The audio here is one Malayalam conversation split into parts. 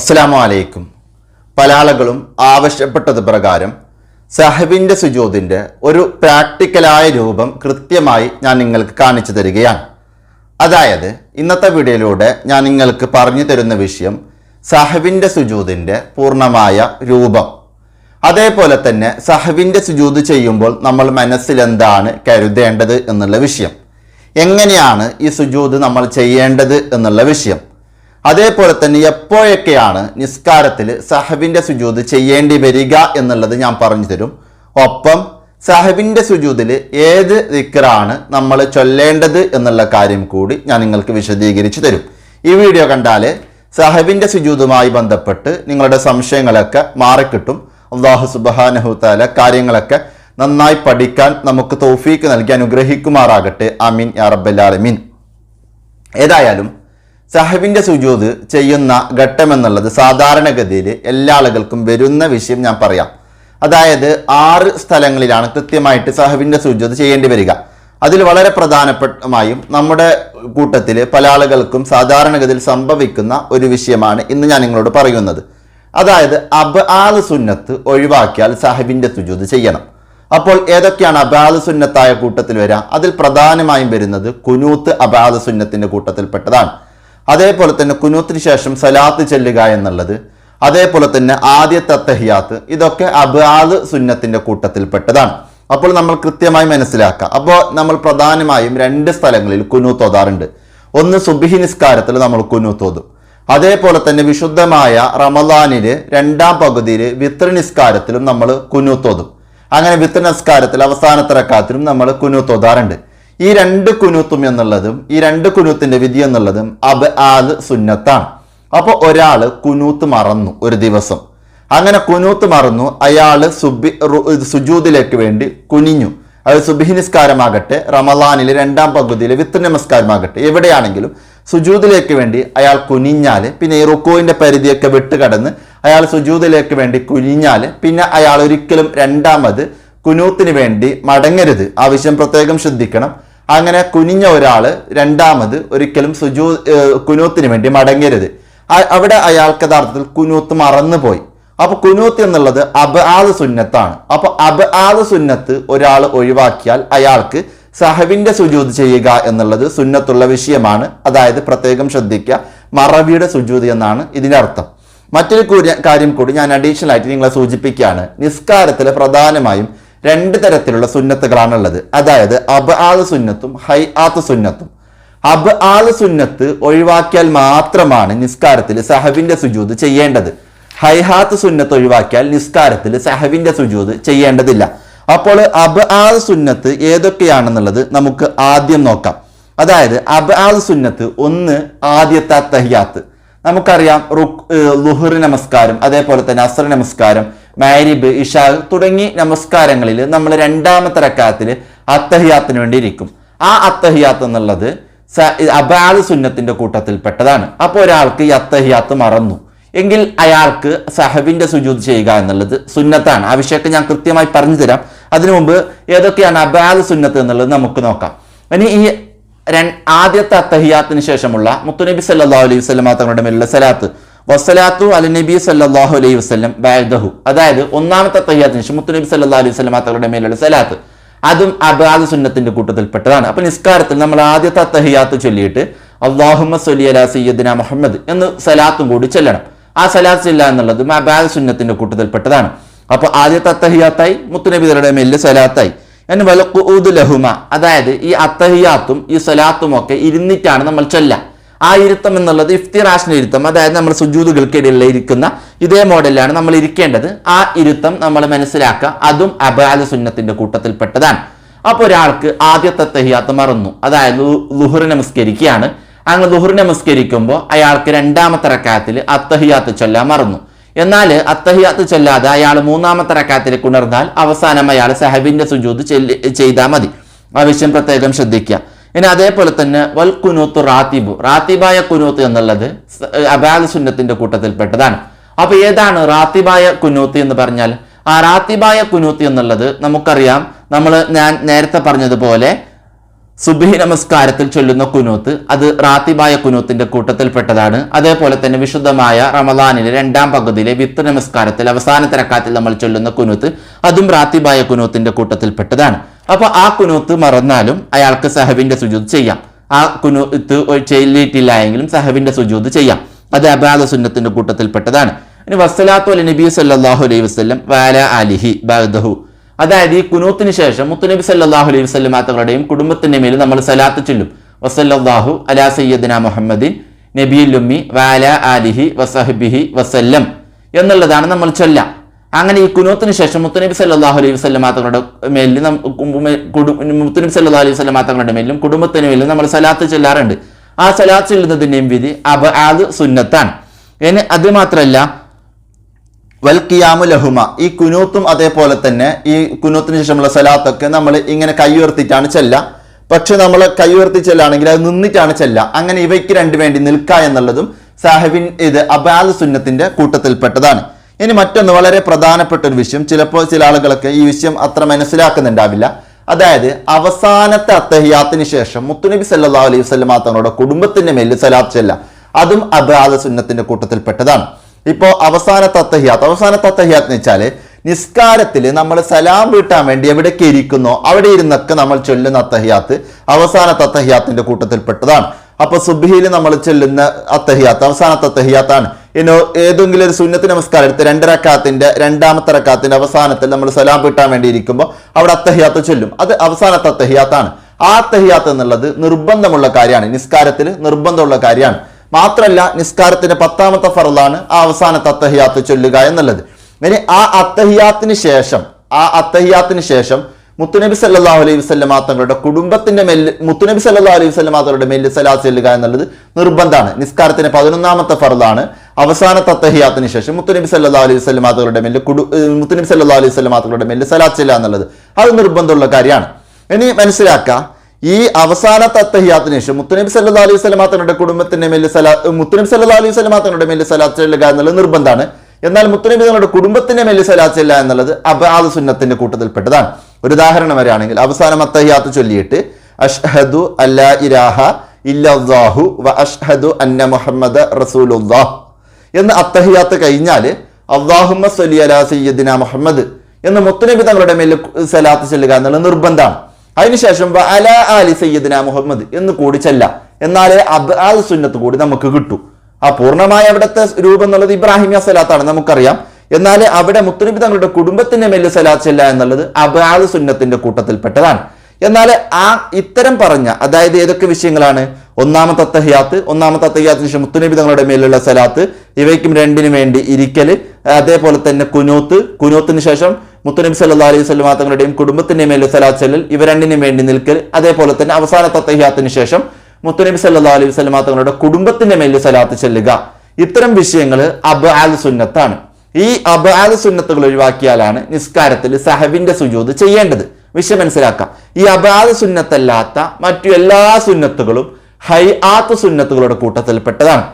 അസ്സലാമു വലൈക്കും പല ആളുകളും ആവശ്യപ്പെട്ടത് പ്രകാരം സഹബിന്റെ സുജോതിന്റെ ഒരു പ്രാക്ടിക്കലായ രൂപം കൃത്യമായി ഞാൻ നിങ്ങൾക്ക് കാണിച്ചു തരികയാണ്. അതായത് ഇന്നത്തെ വീഡിയോയിലൂടെ ഞാൻ നിങ്ങൾക്ക് പറഞ്ഞു തരുന്ന വിഷയം സഹബിന്റെ സുജൂതിന്റെ പൂർണമായ രൂപം. അതേപോലെ തന്നെ സഹബിന്റെ സുജൂത് ചെയ്യുമ്പോൾ നമ്മൾ മനസ്സിലെന്താണ് കരുതേണ്ടത് എന്നുള്ള വിഷയം. എങ്ങനെയാണ് ഈ സുജൂത് നമ്മൾ ചെയ്യേണ്ടത് എന്നുള്ള വിഷയം. അതേപോലെ തന്നെ എപ്പോഴൊക്കെയാണ് നിസ്കാരത്തിൽ സഹബിന്റെ സുജൂത് ചെയ്യേണ്ടി വരിക എന്നുള്ളത് ഞാൻ പറഞ്ഞു തരും. ഒപ്പം സഹബിന്റെ സുജൂതിൽ ഏത് ദിക്കറാണ് നമ്മൾ ചൊല്ലേണ്ടത് എന്നുള്ള കാര്യം കൂടി ഞാൻ നിങ്ങൾക്ക് വിശദീകരിച്ചു തരും. ഈ വീഡിയോ കണ്ടാൽ സഹബിന്റെ സുജൂതുമായി ബന്ധപ്പെട്ട് നിങ്ങളുടെ സംശയങ്ങളൊക്കെ മാറിക്കിട്ടും. അള്ളാഹു സുബാനഹുത്താല കാര്യങ്ങളൊക്കെ നന്നായി പഠിക്കാൻ നമുക്ക് തോഫീക്ക് നൽകി അനുഗ്രഹിക്കുമാറാകട്ടെ. അമീൻ യാ ഏതായാലും സഹബിന്റെ സുജൂത് ചെയ്യുന്ന ഘട്ടമെന്നുള്ളത് സാധാരണഗതിയിൽ എല്ലാ ആളുകൾക്കും വരുന്ന വിഷയം ഞാൻ പറയാം. അതായത് ആറ് സ്ഥലങ്ങളിലാണ് കൃത്യമായിട്ട് സഹബിന്റെ സുജൂത് ചെയ്യേണ്ടി വരിക. അതിൽ വളരെ പ്രധാനപ്പെട്ടമായും നമ്മുടെ കൂട്ടത്തിൽ പല ആളുകൾക്കും സാധാരണഗതിയിൽ സംഭവിക്കുന്ന ഒരു വിഷയമാണ് ഇന്ന് ഞാൻ നിങ്ങളോട് പറയുന്നത്. അതായത് അബ് സുന്നത്ത് ഒഴിവാക്കിയാൽ സഹബിന്റെ സുജൂത് ചെയ്യണം. അപ്പോൾ ഏതൊക്കെയാണ് അബാദ് സുന്നത്തായ കൂട്ടത്തിൽ വരാം? അതിൽ പ്രധാനമായും വരുന്നത് കുനൂത്ത് അബാദ് സുന്നത്തിന്റെ കൂട്ടത്തിൽപ്പെട്ടതാണ്. അതേപോലെ തന്നെ കുനൂത്തിന് ശേഷം സലാത്ത് ചെല്ലുക എന്നുള്ളത് അതേപോലെ തന്നെ ആദ്യത്തെ അത്തഹിയാത്ത് ഇതൊക്കെ അബാദ് സുന്നത്തിന്റെ കൂട്ടത്തിൽപ്പെട്ടതാണ്. അപ്പോൾ നമ്മൾ കൃത്യമായി മനസ്സിലാക്കാം. അപ്പോൾ നമ്മൾ പ്രധാനമായും രണ്ട് സ്ഥലങ്ങളിൽ കുനൂത്ത് ഓതാറുണ്ട് ഒന്ന് സുബിഹി നിസ്കാരത്തിൽ നമ്മൾ കുനൂത്ത് ഓതും അതേപോലെ തന്നെ വിശുദ്ധമായ റമദാനിൽ രണ്ടാം പകുതിയിൽ വിത്ര നിസ്കാരത്തിലും നമ്മൾ കുനൂത്ത് ഓതും അങ്ങനെ വിത്ര നിസ്കാരത്തിൽ അവസാനത്തെ റക്കാത്തിലും നമ്മൾ കുനൂത്ത് ഓതാറുണ്ട് ഈ രണ്ട് കുനൂത്തും എന്നുള്ളതും ഈ രണ്ട് കുനൂത്തിന്റെ വിധി എന്നുള്ളതും അബ് ആദ് സുന്നത്താണ്. അപ്പോൾ ഒരാൾ കുനൂത്ത് മറന്നു ഒരു ദിവസം. അങ്ങനെ കുനൂത്ത് മറന്നു അയാൾ സുബി സുജൂദിലേക്ക് വേണ്ടി കുനിഞ്ഞു. അത് സുബിഹി നിസ്കാരമാകട്ടെ റമലാനിലെ രണ്ടാം പകുതിയിലെ വിത്ത് നമസ്കാരമാകട്ടെ എവിടെയാണെങ്കിലും സുജൂദിലേക്ക് വേണ്ടി അയാൾ കുനിഞ്ഞാൽ പിന്നെ ഈ റുക്കോവിന്റെ പരിധിയൊക്കെ വിട്ടുകടന്ന് അയാൾ സുജൂദിലേക്ക് വേണ്ടി കുനിഞ്ഞാൽ പിന്നെ അയാൾ ഒരിക്കലും രണ്ടാമത് കുനൂത്തിന് വേണ്ടി മടങ്ങരുത്. ആവശ്യം പ്രത്യേകം ശ്രദ്ധിക്കണം. അങ്ങനെ കുനിഞ്ഞ ഒരാൾ രണ്ടാമത് ഒരിക്കലും സുജൂ കുനൂത്തിന് വേണ്ടി മടങ്ങരുത്. അവിടെ അയാൾക്ക് യഥാർത്ഥത്തിൽ കുനൂത്ത് മറന്നുപോയി. അപ്പൊ കുനൂത്ത് എന്നുള്ളത് അബ് ആദ് സുന്നത്താണ്. അപ്പൊ അബ് ആദ് സുന്നത്ത് ഒരാൾ ഒഴിവാക്കിയാൽ അയാൾക്ക് സഹവിന്റെ സുജൂത് ചെയ്യുക എന്നുള്ളത് സുന്നത്തുള്ള വിഷയമാണ്. അതായത് പ്രത്യേകം ശ്രദ്ധിക്കുക മറവിയുടെ സുജൂത് എന്നാണ് ഇതിന്റെ അർത്ഥം. മറ്റൊരു കാര്യം കൂടി ഞാൻ അഡീഷണൽ ആയിട്ട് നിങ്ങളെ സൂചിപ്പിക്കുകയാണ്. നിസ്കാരത്തിൽ പ്രധാനമായും രണ്ട് തരത്തിലുള്ള സുന്നത്തുകളാണുള്ളത്. അതായത് അബ് ആൾ സുന്നത്തും ഹൈ ആത്ത് സുന്നത്തും. അബ് ആൾ സുന്നത്ത് ഒഴിവാക്കിയാൽ മാത്രമാണ് നിസ്കാരത്തിൽ സഹബിന്റെ സുജൂത് ചെയ്യേണ്ടത്. ഹൈഹാത്ത് സുന്നത്ത് ഒഴിവാക്കിയാൽ നിസ്കാരത്തിൽ സഹബിന്റെ സുജൂത് ചെയ്യേണ്ടതില്ല. അപ്പോൾ അബ് ആൾ സുന്നത്ത് ഏതൊക്കെയാണെന്നുള്ളത് നമുക്ക് ആദ്യം നോക്കാം. അതായത് അബ് ആദ് സുന്നത്ത് ഒന്ന് ആദ്യത്തെ തഹിയാത്ത്. നമുക്കറിയാം റുഖ് ലുഹർ നമസ്കാരം അതേപോലെ തന്നെ അസർ നമസ്കാരം മാരിബ് ഇഷാ തുടങ്ങി നമസ്കാരങ്ങളിൽ നമ്മൾ രണ്ടാമത്തെ റക്കാത്തിൽ അത്തഹിയാത്തിന് വേണ്ടി ഇരിക്കും. ആ അത്തഹിയാത്ത് എന്നുള്ളത് അബാൽ സുന്നത്തിന്റെ കൂട്ടത്തിൽപ്പെട്ടതാണ്. അപ്പോൾ ഒരാൾക്ക് ഈ അത്തഹിയാത്ത് മറന്നു. എങ്കിൽ അയാൾക്ക് സഹബിന്റെ സുജൂത് ചെയ്യുക എന്നുള്ളത് സുന്നത്താണ്. ആ വിഷയമൊക്കെ ഞാൻ കൃത്യമായി പറഞ്ഞു തരാം. അതിനു മുമ്പ് ഏതൊക്കെയാണ് അബാദ് സുന്നത്ത് എന്നുള്ളത് നമുക്ക് നോക്കാം. ഇനി ഈ ആദ്യത്തെ അത്തഹിയാത്തിന് ശേഷമുള്ള മുത്തുനബി സല്ലാ അലൈഹി വസല്ലം തങ്ങളുടെ മേലുള്ള സലാത്ത്. വസ്സലാത്തു അലി നബി സല്ലാഹു അലൈഹി വസ്ലം ബഅദഹു. അതായത് ഒന്നാമത്തെ തയ്യാത്തിന് ശേഷം മുത്തുനബി സല്ലാ അലൈഹി വസ്ലം തങ്ങളുടെ മേലുള്ള സലാത്ത്. അതും അബാദ് സുന്നത്തിന്റെ കൂട്ടത്തിൽപ്പെട്ടതാണ്. അപ്പൊ നിസ്കാരത്തിൽ നമ്മൾ ആദ്യത്തെ തഹിയാത്ത് ചൊല്ലിയിട്ട് അള്ളാഹുമ സൊലി അല സയ്യദിന മുഹമ്മദ് എന്ന് സലാത്തും കൂടി ചൊല്ലണം. ആ സലാത്ത് ചെല്ലുക എന്നുള്ളത് അബാദ് സുന്നത്തിന്റെ കൂട്ടത്തിൽപ്പെട്ടതാണ്. അപ്പൊ ആദ്യത്തെ അത്തഹിയാത്തായി മുത്തുനബിതരുടെ മേലിൽ സലാത്തായി. എന്ന് വലഖുഊദ് ലഹുമ. അതായത് ഈ അത്തഹിയാത്തും ഈ സലാത്തും ഒക്കെ ഇരുന്നിട്ടാണ് നമ്മൾ ചൊല്ല ആ ഇരുത്തം എന്നുള്ളത് ഇഫ്തിറാഷിന്റെ ഇരുത്തം. അതായത് നമ്മൾ സുജൂതുകൾക്കിടയിൽ ഇരിക്കുന്ന ഇതേ മോഡലിലാണ് നമ്മൾ ഇരിക്കേണ്ടത്. ആ ഇരുത്തം നമ്മൾ മനസ്സിലാക്കുക. അതും അബാദ് സുന്നത്തിന്റെ കൂട്ടത്തിൽപ്പെട്ടതാണ്. അപ്പോൾ ഒരാൾക്ക് ആദ്യത്തെ തെഹിയാത്ത് മറന്നു. അതായത് ലുഹുറി നമസ്കരിക്കുകയാണ്. അങ്ങനെ ലുഹുറി നമസ്കരിക്കുമ്പോൾ അയാൾക്ക് രണ്ടാമത്തെ റക്കാത്തിൽ അത്തഹിയാത്ത് ചൊല്ലാൻ മറന്നു. എന്നാൽ അത്തഹിയാത്ത് ചൊല്ലാതെ അയാൾ മൂന്നാമത്തെ റക്കാത്തിലേക്ക് ഉണർന്നാൽ അവസാനം അയാൾ സഹബിന്റെ സുജൂത് ചെയ്താൽ മതി. ആവശ്യം പ്രത്യേകം ശ്രദ്ധിക്കുക. ഇനി അതേപോലെ തന്നെ വൽ കുനൂത്ത് റാത്തിബു. റാത്തിബായ കുനൂത്ത് എന്നുള്ളത് അബാദ് സുന്നത്തിന്റെ കൂട്ടത്തിൽപ്പെട്ടതാണ്. അപ്പൊ ഏതാണ് റാത്തിബായ കുനൂത്ത് എന്ന് പറഞ്ഞാൽ? ആ റാത്തിബായ കുനൂത്ത് എന്നുള്ളത് നമുക്കറിയാം. നമ്മൾ ഞാൻ നേരത്തെ പറഞ്ഞതുപോലെ സുബഹി നമസ്കാരത്തിൽ ചൊല്ലുന്ന കുനൂത്ത് അത് റാത്തിബായ കുനൂത്തിന്റെ കൂട്ടത്തിൽപ്പെട്ടതാണ്. അതേപോലെ തന്നെ വിശുദ്ധമായ റമദാനിലെ രണ്ടാം പകുതിയിലെ വിത്ത് നമസ്കാരത്തിൽ അവസാന തിരക്കാത്തിൽ നമ്മൾ ചൊല്ലുന്ന കുനൂത്ത് അതും റാത്തിബായ കുനൂത്തിന്റെ കൂട്ടത്തിൽപ്പെട്ടതാണ്. അപ്പൊ ആ കുനൂത്ത് മറന്നാലും അയാൾക്ക് സഹബിന്റെ സുജൂത് ചെയ്യാം. ആ കുനൂത്ത് ചെല്ലിയിട്ടില്ല എങ്കിലും സഹബിന്റെ സുജൂത് ചെയ്യാം. അത് അബാദ സുന്നത്തിന്റെ കൂട്ടത്തിൽപ്പെട്ടതാണ്. ഇനി വസ്സലാത്തു അലി നബി സല്ലാഹു അലൈഹി വസ്ലം വാല അലിഹി ബഹു അതായത് ഈ കുനൂത്തിന് ശേഷം മുത്തുനബി സല്ലാഹു അലൈഹി വസ്ലം മാത്തകളുടെയും കുടുംബത്തിന്റെ മേൽ നമ്മൾ സലാത്ത് ചെല്ലും. വസല്ലാഹു അലാ സയ്യദ്ന മുഹമ്മദിൻ നബിയുല്ലുമ്മി വാല അലിഹി വസഹബിഹി വസല്ലം. എന്നുള്ളതാണ് നമ്മൾ ചൊല്ല. അങ്ങനെ ഈ കുനൂത്തിന് ശേഷം മുത്തുനബി സല്ലാഹു അലൈഹി വസ്ലം തങ്ങളുടെ മേലിൽ മുത്തുനബി സല്ലാ അലൈഹി വസ്ലം തങ്ങളുടെ മേലും കുടുംബത്തിന് മേലും നമ്മൾ സലാത്ത് ചെല്ലാറുണ്ട്. ആ സലാത്ത് ചെല്ലുന്നതിന്റെയും വിധി അബ ആദ് സുന്നത്താണ്. ഇനി അത് മാത്രമല്ല വൽ കിയാമു ലഹുമ. ഈ കുനൂത്തും അതേപോലെ തന്നെ ഈ കുനൂത്തിന് ശേഷമുള്ള സലാത്തൊക്കെ നമ്മൾ ഇങ്ങനെ കൈ കൈയുയർത്തിയിട്ടാണ് ചെല്ല. പക്ഷെ നമ്മൾ കൈ ഉയർത്തി ചെല്ലാണെങ്കിൽ അത് നിന്നിട്ടാണ് ചെല്ല. അങ്ങനെ ഇവയ്ക്ക് രണ്ടു വേണ്ടി നിൽക്കുക എന്നുള്ളതും സാഹിബിൻ ഇത് അബാദ് സുന്നത്തിന്റെ കൂട്ടത്തിൽപ്പെട്ടതാണ്. ഇനി മറ്റൊന്ന് വളരെ പ്രധാനപ്പെട്ട ഒരു വിഷയം. ചിലപ്പോൾ ചില ആളുകളൊക്കെ ഈ വിഷയം അത്ര മനസ്സിലാക്കുന്നുണ്ടാവില്ല. അതായത് അവസാനത്തെ അത്തഹിയാത്തിന് ശേഷം മുത്തുനബി സല്ലാ അലൈഹി വസ്ലം തങ്ങളുടെ കുടുംബത്തിന്റെ മേലിൽ സലാത്ത് ചെല്ല. അതും അബാദ സുന്നത്തിന്റെ കൂട്ടത്തിൽപ്പെട്ടതാണ്. ഇപ്പോൾ അവസാനത്തെ അത്തഹിയാത്ത് അവസാനത്തെ അത്തഹിയാത്ത് എന്ന് വെച്ചാൽ നിസ്കാരത്തിൽ നമ്മൾ സലാം വീട്ടാൻ വേണ്ടി എവിടേക്ക് ഇരിക്കുന്നോ അവിടെ ഇരുന്നൊക്കെ നമ്മൾ ചൊല്ലുന്ന അത്തഹിയാത്ത് അവസാനത്തെ അത്തഹിയാത്തിന്റെ കൂട്ടത്തിൽപ്പെട്ടതാണ്. അപ്പൊ സുബിഹിയിൽ നമ്മൾ ചൊല്ലുന്ന അത്തഹിയാത്ത് അവസാനത്തെ അത്തഹിയാത്താണ്. ഇനോ ഏതെങ്കിലും ഒരു സുന്നത്ത് നമസ്കാരം എടുത്ത് രണ്ടരക്കാത്തിന്റെ രണ്ടാമത്തെ റക്കാത്തിന്റെ അവസാനത്തിൽ നമ്മൾ സലാം കിട്ടാൻ വേണ്ടി ഇരിക്കുമ്പോൾ അവിടെ അത്തഹിയാത്ത് ചൊല്ലും. അത് അവസാനത്തെ അത്തഹിയാത്താണ്. ആ അത്തഹിയാത്ത് എന്നുള്ളത് നിർബന്ധമുള്ള കാര്യമാണ്. നിസ്കാരത്തിൽ നിർബന്ധമുള്ള കാര്യമാണ്. മാത്രമല്ല നിസ്കാരത്തിന്റെ പത്താമത്തെ ഫറലാണ് ആ അവസാനത്തെ അത്തഹിയാത്ത് ചൊല്ലുക എന്നുള്ളത്. ഇനി ആ അത്തഹിയാത്തിന് ശേഷം ആ അത്തഹിയാത്തിന് ശേഷം മുത്തുനബി സല്ലാഹു അലൈഹി വസ്ലം തങ്ങളുടെ കുടുംബത്തിന്റെ മെല്ല് മുത്തുനബി സല്ലാ അലൈഹി വസ്ലം തങ്ങളുടെ മെല്ല് സലാ ചെല്ലുക എന്നുള്ളത് നിർബന്ധമാണ്. നിസ്കാരത്തിന്റെ പതിനൊന്നാമത്തെ ഫറലാണ് അവസാനത്തെ തത്തഹിയാത്തിന് ശേഷം മുത്തുനബി സല്ലാ അലൈഹി വസ്ലം തങ്ങളുടെ മേലിൽ കുടു മുത്തുനബി സല്ലാ അലൈഹി വസ്ലം തങ്ങളുടെ മേലിൽ സലാച്ചില്ല എന്നുള്ളത് അത് നിർബന്ധമുള്ള കാര്യമാണ്. ഇനി മനസ്സിലാക്കുക ഈ അവസാന തത്തഹിയാത്തിന് ശേഷം മുത്തുനബി സല്ലാ അലൈഹി സ്വലമാ തങ്ങളുടെ കുടുംബത്തിന്റെ മേലിൽ സലാ മുത്തുനബി സല്ലാ അലൈഹി സ്വലമാ തങ്ങളുടെ മേലിൽ സലാച്ചില്ലുക ചെല്ലുക എന്നുള്ളത് നിർബന്ധമാണ്. എന്നാൽ മുത്തുനബി തങ്ങളുടെ കുടുംബത്തിന്റെ മേലിൽ സലാച്ചില്ല എന്നുള്ളത് അബാദ് സുന്നത്തിന്റെ കൂട്ടത്തിൽപ്പെട്ടതാണ്. ഒരു ഉദാഹരണം വരെയാണെങ്കിൽ അവസാനം അത്തഹിയാത്ത് ചൊല്ലിയിട്ട് അഷ്ഹദു അല്ലാ ഇരാഹ ഇല്ലാഹു വ അഷ്ഹദു അന്ന മുഹമ്മദ് റസൂലുല്ലാഹ് എന്ന് അത്തഹിയാത്ത് കഴിഞ്ഞാൽ അള്ളാഹുമ്മ സലി അലാ സയ്യദിന മുഹമ്മദ് എന്ന് മുത്തുനബി തങ്ങളുടെ മേൽ സലാത്ത് ചെല്ലുക എന്നുള്ള നിർബന്ധമാണ്. അതിനുശേഷം അല ആലി സയ്യദിന മുഹമ്മദ് എന്ന് കൂടി ചെല്ല. എന്നാലേ അബ് അൽ സുന്നത്ത് കൂടി നമുക്ക് കിട്ടൂ. ആ പൂർണമായ അവിടുത്തെ രൂപം എന്നുള്ളത് ഇബ്രാഹിമിയ സലാത്താണ് നമുക്കറിയാം. എന്നാൽ അവിടെ മുത്തുനബി തങ്ങളുടെ കുടുംബത്തിന്റെ മേൽ സലാത്ത് ചെല്ല എന്നുള്ളത് അബ് അൽ സുന്നത്തിന്റെ കൂട്ടത്തിൽപ്പെട്ടതാണ്. എന്നാൽ ആ ഇത്തരം പറഞ്ഞ അതായത് ഏതൊക്കെ വിഷയങ്ങളാണ്? ഒന്നാമത്തെ അത്തഹിയാത്ത് ഒന്നാമത്തെ അത്തഹിയാത്തിന് ശേഷം മുത്തുനബി തങ്ങളുടെ മേലുള്ള സലാത്ത് ഇവയ്ക്കും രണ്ടിനു വേണ്ടി ഇരിക്കൽ. അതേപോലെ തന്നെ കുനൂത്ത് കുനൂത്തിന് ശേഷം മുത്തുനബി സല്ലാ അലൈഹി സ്വലമാ തങ്ങളുടെയും കുടുംബത്തിന്റെ മേൽ സലാത്ത് ചെല്ലൽ ഇവ രണ്ടിനു വേണ്ടി നിൽക്കൽ അതേപോലെ തന്നെ അവസാനത്തെ അത്തഹിയാത്തിന് ശേഷം മുത്തുനബി സല്ലാ അലൈഹി സ്വലമാ തങ്ങളുടെ കുടുംബത്തിന്റെ മേൽ സലാത്ത് ചെല്ലുക. ഇത്തരം വിഷയങ്ങൾ അബ് ആൽ സുന്നത്താണ്. ഈ അബ് ആൽ സുന്നത്തുകൾ ഒഴിവാക്കിയാലാണ് നിസ്കാരത്തിൽ സഹബിന്റെ സുജൂത് ചെയ്യേണ്ടത്. വിഷയം മനസ്സിലാക്കാം. ഈ അബാദ സുന്നത്തല്ലാത്ത മറ്റു എല്ലാ സുന്നത്തുകളും ഹൈ ആത്ത് സുന്നത്തുകളുടെ കൂട്ടത്തിൽപ്പെട്ടതാണ്.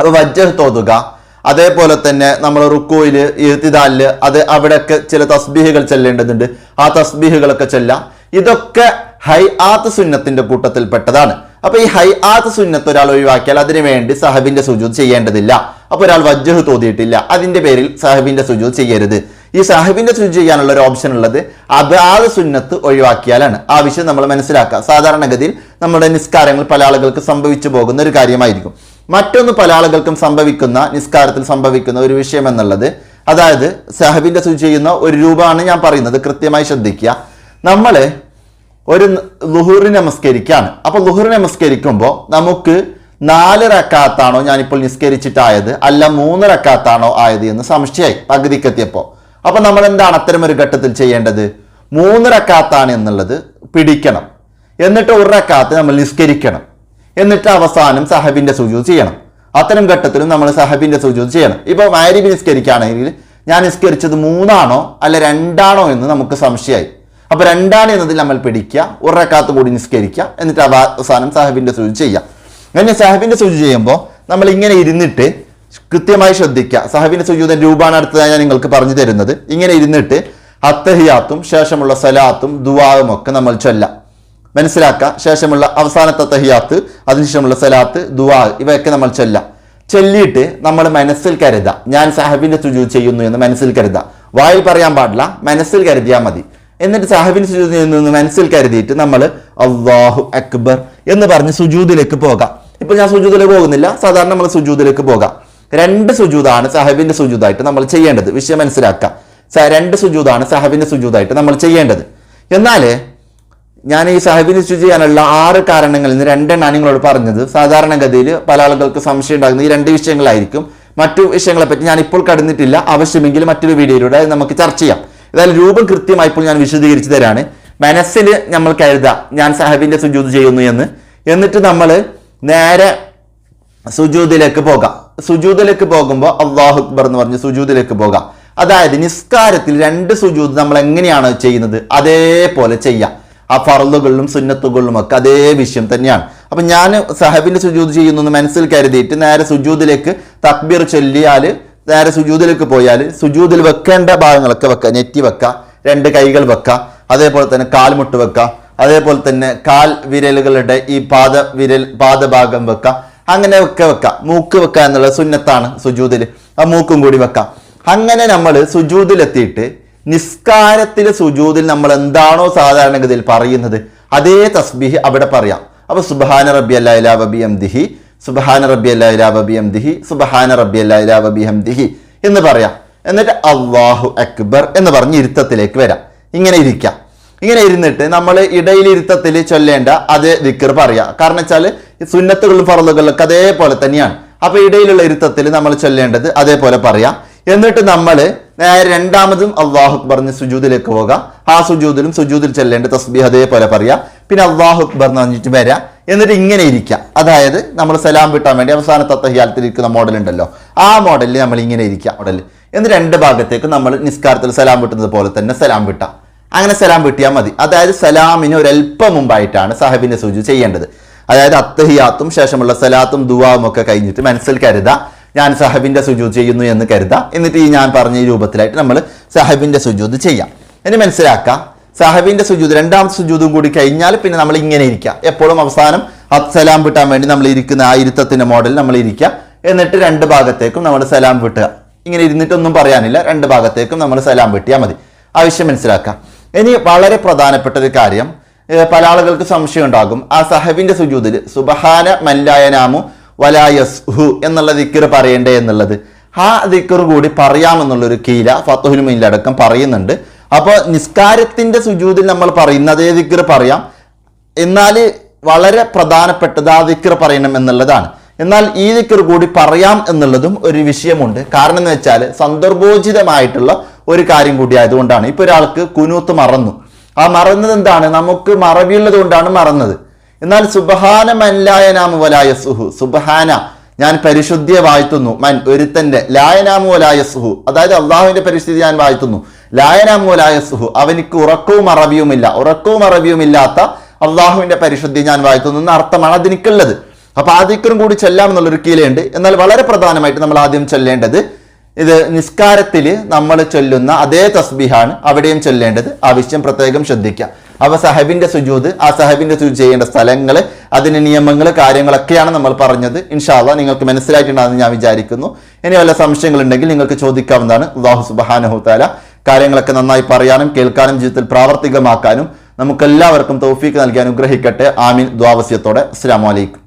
അത് വജ്ജ തോതുക അതേപോലെ തന്നെ നമ്മൾ റുക്കോയിൽ എഴുത്തിദാലിൽ അത് അവിടെയൊക്കെ ചില തസ്ബീഹുകൾ ചെല്ലേണ്ടതുണ്ട്. ആ തസ്ബീഹുകളൊക്കെ ചെല്ലാം. ഇതൊക്കെ ഹൈ ആത്ത് സുന്നത്തിന്റെ കൂട്ടത്തിൽപ്പെട്ടതാണ്. അപ്പൊ ഈ ഹൈ ആത്ത് സുന്നത്ത് ഒരാൾ ഒഴിവാക്കിയാൽ അതിനു വേണ്ടി സഹബിന്റെ സുജൂത് ചെയ്യേണ്ടതില്ല. അപ്പൊ ഒരാൾ വജ്ജഹ് തോതിയിട്ടില്ല. അതിന്റെ പേരിൽ സഹബിന്റെ സുജൂത് ചെയ്യരുത്. ഈ സാഹിബിന്റെ സുജു ചെയ്യാനുള്ള ഒരു ഓപ്ഷൻ ഉള്ളത് അബാദ് സുന്നത്ത് ഒഴിവാക്കിയാലാണ്. ആ വിഷയം നമ്മൾ മനസ്സിലാക്കുക സാധാരണഗതിയിൽ നമ്മുടെ നിസ്കാരങ്ങൾ പല ആളുകൾക്ക് സംഭവിച്ചു പോകുന്ന ഒരു കാര്യമായിരിക്കും. മറ്റൊന്ന് പല ആളുകൾക്കും സംഭവിക്കുന്ന നിസ്കാരത്തിൽ സംഭവിക്കുന്ന ഒരു വിഷയം എന്നുള്ളത് അതായത് സാഹിബിന്റെ സുജു ചെയ്യുന്ന ഒരു രൂപമാണ് ഞാൻ പറയുന്നത്. കൃത്യമായി ശ്രദ്ധിക്കുക. നമ്മൾ ഒരു ലുഹുറിന് നമസ്കരിക്കുകയാണ് അപ്പോൾ ലുഹുറിന് നമസ്കരിക്കുമ്പോൾ നമുക്ക് നാല് റക്കാത്താണോ ഞാനിപ്പോൾ നിസ്കരിച്ചിട്ടായത്? അല്ല മൂന്ന് റക്കാത്താണോ ആയത് എന്ന് സംശയമായി പകുതിക്കെത്തിയപ്പോൾ. അപ്പൊ നമ്മൾ എന്താണ് അത്തരം ഒരു ഘട്ടത്തിൽ ചെയ്യേണ്ടത്? മൂന്ന് റക്കാത്താണ് എന്നുള്ളത് പിടിക്കണം. എന്നിട്ട് ഒരു റക്കാത്ത് നമ്മൾ നിസ്കരിക്കണം. എന്നിട്ട് അവസാനം സഹബിന്റെ സുജൂത് ചെയ്യണം. അത്തരം ഘട്ടത്തിലും നമ്മൾ സഹബിന്റെ സുജൂത് ചെയ്യണം. ഇപ്പോൾ മാരിബി നിസ്കരിക്കുകയാണെങ്കിൽ ഞാൻ നിസ്കരിച്ചത് മൂന്നാണോ അല്ല രണ്ടാണോ എന്ന് നമുക്ക് സംശയമായി. അപ്പോൾ രണ്ടാണ് എന്നതിൽ നമ്മൾ പിടിക്കുക ഉറക്കാത്ത റക്കാത്ത് കൂടി നിസ്കരിക്കുക എന്നിട്ട് അവസാനം സാഹിബിന്റെ സുജു ചെയ്യാം അങ്ങനെ സാഹിബിന്റെ സുജു ചെയ്യുമ്പോൾ നമ്മൾ ഇങ്ങനെ ഇരുന്നിട്ട് കൃത്യമായി ശ്രദ്ധിക്കുക. സഹബിന് സുജൂദൻ രൂപാണ് അടുത്തതായി ഞാൻ നിങ്ങൾക്ക് പറഞ്ഞു തരുന്നത്. ഇങ്ങനെ ഇരുന്നിട്ട് അത്തഹിയാത്തും ശേഷമുള്ള സലാത്തും ദുവാവും ഒക്കെ നമ്മൾ ചൊല്ലാം. മനസ്സിലാക്കുക ശേഷമുള്ള അവസാനത്തെ തഹിയാത്ത് അതിനുശേഷമുള്ള സലാത്ത് ദുവാ ഇവയൊക്കെ നമ്മൾ ചൊല്ലാം. ചൊല്ലിയിട്ട് നമ്മൾ മനസ്സിൽ കരുതുക ഞാൻ സാഹബിന്റെ സുജൂ ചെയ്യുന്നു എന്ന് മനസ്സിൽ കരുതുക വായിൽ പറയാൻ പാടില്ല. മനസ്സിൽ കരുതിയാൽ മതി. എന്നിട്ട് സാഹബിന്റെ സുജൂദ് എന്ന് മനസ്സിൽ കരുതിയിട്ട് നമ്മൾ അള്ളാഹു അക്ബർ എന്ന് പറഞ്ഞ് സുജൂദിലേക്ക് പോകാം. ഇപ്പൊ ഞാൻ സുജൂദിലേക്ക് പോകുന്നില്ല. സാധാരണ നമ്മൾ സുജൂദിലേക്ക് പോകാം. രണ്ട് സുജൂതാണ് സഹബിന്റെ സുജൂതായിട്ട് നമ്മൾ ചെയ്യേണ്ടത്. വിഷയം മനസ്സിലാക്കാം. രണ്ട് സുജൂതാണ് സഹബിന്റെ സുജൂതായിട്ട് നമ്മൾ ചെയ്യേണ്ടത്. എന്നാൽ ഞാൻ ഈ സഹബിനെ സ്റ്റിച്ച് ചെയ്യാനുള്ള ആറ് കാരണങ്ങളിൽ നിന്ന് രണ്ടെണ്ണമാണ് നിങ്ങളോട് പറഞ്ഞത്. സാധാരണഗതിയിൽ പല ആളുകൾക്ക് സംശയം ഉണ്ടാകുന്ന ഈ രണ്ട് വിഷയങ്ങളായിരിക്കും. മറ്റു വിഷയങ്ങളെ പറ്റി ഞാൻ ഇപ്പോൾ കടന്നിട്ടില്ല. ആവശ്യമെങ്കിൽ മറ്റൊരു വീഡിയോയിലൂടെ നമുക്ക് ചർച്ച ചെയ്യാം. ഏതായാലും രൂപം കൃത്യമായി ഇപ്പോൾ ഞാൻ വിശദീകരിച്ചു തരാണ്. മനസ്സിൽ നമ്മൾ കരുതാം ഞാൻ സാഹിബിന്റെ സുജൂത് ചെയ്യുന്നു എന്ന്. എന്നിട്ട് നമ്മൾ നേരെ സുജൂതിലേക്ക് പോകാം. സുജൂദിലേക്ക് പോകുമ്പോൾ അള്ളാഹു അക്ബർ എന്ന് പറഞ്ഞ് സുജൂതിലേക്ക് പോകാം. അതായത് നിസ്കാരത്തിൽ രണ്ട് സുജൂത് നമ്മൾ എങ്ങനെയാണ് ചെയ്യുന്നത്? അതേപോലെ ചെയ്യാം. ആ ഫറലുകളിലും സുന്നത്തുകളിലും ഒക്കെ അതേ വിഷയം തന്നെയാണ്. അപ്പൊ ഞാൻ സഹബിന്റെ സുജൂത് ചെയ്യുന്നു എന്ന് മനസ്സിൽ കരുതിയിട്ട് നേരെ സുജൂതിലേക്ക് തക്ബീർ ചൊല്ലിയാൽ നേരെ സുജൂതിലേക്ക് പോയാൽ സുജൂതിൽ വെക്കേണ്ട ഭാഗങ്ങളൊക്കെ വെക്കുക നെറ്റി വെക്കുക രണ്ട് കൈകൾ വെക്കുക അതേപോലെ തന്നെ കാൽമുട്ട് വെക്കുക അതേപോലെ തന്നെ കാൽ വിരലുകളുടെ ഈ പാദ വിരൽ പാദഭാഗം വെക്കുക അങ്ങനെ ഒക്കെ വെക്കാം. മൂക്ക് വെക്കുക എന്നുള്ളത് സുന്നത്താണ് സുജൂതിൽ ആ മൂക്കും കൂടി വെക്കാം. അങ്ങനെ നമ്മൾ സുജൂതിലെത്തിയിട്ട് നിസ്കാരത്തിൽ സുജൂതിൽ നമ്മൾ എന്താണോ സാധാരണഗതിയിൽ പറയുന്നത് അതേ തസ്ബീഹ് അവിടെ പറയാം. അപ്പൊ സുബഹാന റബ്ബി അല്ലാ വബി അംദിഹി സുബഹാന റബ്ബി അല്ലാ വബി അംദിഹി സുബഹാന റബ്ബി അല്ലാ വബി അംദിഹി എന്ന് പറയാം. എന്നിട്ട് അള്ളാഹു അക്ബർ എന്ന് പറഞ്ഞ് ഇരുത്തത്തിലേക്ക് വരാം. ഇങ്ങനെ ഇരിക്കാം. ഇങ്ങനെ ഇരുന്നിട്ട് നമ്മൾ ഇടയിലിരുത്തത്തിൽ ചൊല്ലേണ്ട അതേ ദിക്കർ പറയാ. കാരണം വെച്ചാൽ സുന്നത്തുകളും ഫറലുകളിലൊക്കെ അതേപോലെ തന്നെയാണ്. അപ്പൊ ഇടയിലുള്ള ഇരുത്തത്തിൽ നമ്മൾ ചൊല്ലേണ്ടത് അതേപോലെ പറയാം. എന്നിട്ട് നമ്മൾ രണ്ടാമതും അള്ളാഹു പറഞ്ഞ് സുജൂദിലേക്ക് പോകാം. ആ സുജൂദിലും സുജൂദിൽ ചെല്ലേണ്ട തസ്ബീഹ് അതേപോലെ പറയാം. പിന്നെ അള്ളാഹു അക്ബർ എന്ന് പറഞ്ഞിട്ട് വരാം. എന്നിട്ട് ഇങ്ങനെ ഇരിക്കാം. അതായത് നമ്മൾ സലാം വിട്ടാൻ വേണ്ടി അവസാനത്തെ ഇരിക്കുന്ന മോഡൽ ഉണ്ടല്ലോ. ആ മോഡലിൽ നമ്മൾ ഇങ്ങനെ ഇരിക്കാം മോഡൽ എന്നിട്ട് രണ്ട് ഭാഗത്തേക്ക് നമ്മൾ നിസ്കാരത്തിൽ സലാം വിട്ടുന്നത് പോലെ തന്നെ സലാം വിട്ടാം. അങ്ങനെ സലാം വീട്ടിയാൽ മതി. അതായത് സലാമിന് ഒരല്പം മുമ്പായിട്ടാണ് സാഹിബിന്റെ സൂചി ചെയ്യേണ്ടത്. അതായത് അത്തഹിയാത്തും ശേഷമുള്ള സലാത്തും ദുവാവും ഒക്കെ കഴിഞ്ഞിട്ട് മനസ്സിൽ കരുതാ ഞാൻ സാഹിബിന്റെ സുജു ചെയ്യുന്നു എന്ന് കരുതാ. എന്നിട്ട് ഈ ഞാൻ പറഞ്ഞ ഈ രൂപത്തിലായിട്ട് നമ്മൾ സാഹിബിന്റെ സുജൂത് ചെയ്യാം. ഇനി മനസ്സിലാക്കാം സാഹിബിന്റെ സുജൂദ് രണ്ടാമത്തെ സുജൂതും കൂടി കഴിഞ്ഞാൽ പിന്നെ നമ്മൾ ഇങ്ങനെ ഇരിക്കുക എപ്പോഴും അവസാനം സലാം വിട്ടാൻ വേണ്ടി നമ്മൾ ഇരിക്കുന്ന ആ ഇരുത്തത്തിന്റെ മോഡൽ നമ്മൾ ഇരിക്കുക. എന്നിട്ട് രണ്ട് ഭാഗത്തേക്കും നമ്മൾ സലാം വിട്ടുക. ഇങ്ങനെ ഇരുന്നിട്ടൊന്നും പറയാനില്ല. രണ്ട് ഭാഗത്തേക്കും നമ്മൾ സലാം വിട്ടിയാൽ മതി. ആവശ്യം മനസ്സിലാക്കാം. ഇനി വളരെ പ്രധാനപ്പെട്ട ഒരു കാര്യം പല ആളുകൾക്ക് സംശയം ഉണ്ടാകും ആ സഹബിന്റെ സുജൂതിൽ സുബഹാന മല്ലായനാമു വലായസ്ഹു എന്നുള്ള ദിക്കർ പറയണ്ടേ എന്നുള്ളത്. ആ ദിക്കർ കൂടി പറയാമെന്നുള്ളൊരു കീല ഫത്തുഹുൽ മീലടക്കം പറയുന്നുണ്ട്. അപ്പോൾ നിസ്കാരത്തിന്റെ സുജൂതിൽ നമ്മൾ പറയുന്ന അതേ ദിക്കർ പറയാം. എന്നാൽ വളരെ പ്രധാനപ്പെട്ടത് ആ ദിക്കർ പറയണം എന്നുള്ളതാണ്. എന്നാൽ ഈ ദിക്കർ കൂടി പറയാം എന്നുള്ളതും ഒരു വിഷയമുണ്ട്. കാരണം എന്ന് വെച്ചാൽ സന്ദർഭോചിതമായിട്ടുള്ള ഒരു കാര്യം കൂടി ആയതുകൊണ്ടാണ്. ഇപ്പൊ ഒരാൾക്ക് കുനൂത്ത് മറന്നു. ആ മറന്നത് എന്താണ്? നമുക്ക് മറവിയുള്ളത് കൊണ്ടാണ് മറന്നത്. എന്നാൽ സുബഹാന മൻലായനാമു വലായസുഹു സുബഹാന ഞാൻ പരിശുദ്ധിയെ വാഴ്ത്തുന്നു. മൻ ഒരുത്തന്റെ. ലായനാമു വലായസുഹു അതായത് അള്ളാഹുവിന്റെ പരിശുദ്ധി ഞാൻ വാഴ്ത്തുന്നു. ലായനാമു വലായസുഹു അവനിക്ക് ഉറക്കവും അറബിയുമില്ല ഉറക്കവും അറബിയുമില്ലാത്ത അള്ളാഹുവിന്റെ പരിശുദ്ധി ഞാൻ വാഴ്ത്തുന്നു എന്ന അർത്ഥമാണ് അതിനിക്കുള്ളത്. അപ്പൊ ആദ്യക്കറും കൂടി ചെല്ലാം എന്നുള്ളൊരു കീലയുണ്ട്. എന്നാൽ വളരെ പ്രധാനമായിട്ട് നമ്മൾ ആദ്യം ചൊല്ലേണ്ടത് ഇത് നിസ്കാരത്തിൽ നമ്മൾ ചൊല്ലുന്ന അതേ തസ്ബീഹാണ് അവിടെയും ചൊല്ലേണ്ടത്. ആവശ്യം പ്രത്യേകം ശ്രദ്ധിക്കുക. അപ്പൊ സഹബിന്റെ സുജൂത് ആ സഹബിന്റെ സുജൂത് ചെയ്യേണ്ട സ്ഥലങ്ങൾ അതിന് നിയമങ്ങൾ കാര്യങ്ങളൊക്കെയാണ് നമ്മൾ പറഞ്ഞത്. ഇൻഷാല്ല നിങ്ങൾക്ക് മനസ്സിലായിട്ടുണ്ടാകുമെന്ന് ഞാൻ വിചാരിക്കുന്നു. ഇനി വല്ല സംശയങ്ങളുണ്ടെങ്കിൽ നിങ്ങൾക്ക് ചോദിക്കാവുന്നതാണ്. അള്ളാഹു സുബാനഹുത്താല കാര്യങ്ങളൊക്കെ നന്നായി പറയാനും കേൾക്കാനും ജീവിതത്തിൽ പ്രാവർത്തികമാക്കാനും നമുക്കെല്ലാവർക്കും തൗഫീക്ക് നൽകി അനുഗ്രഹിക്കട്ടെ. ആമീൻ. ദ്വാവസ്യത്തോടെ അസ്സാം വലൈക്കും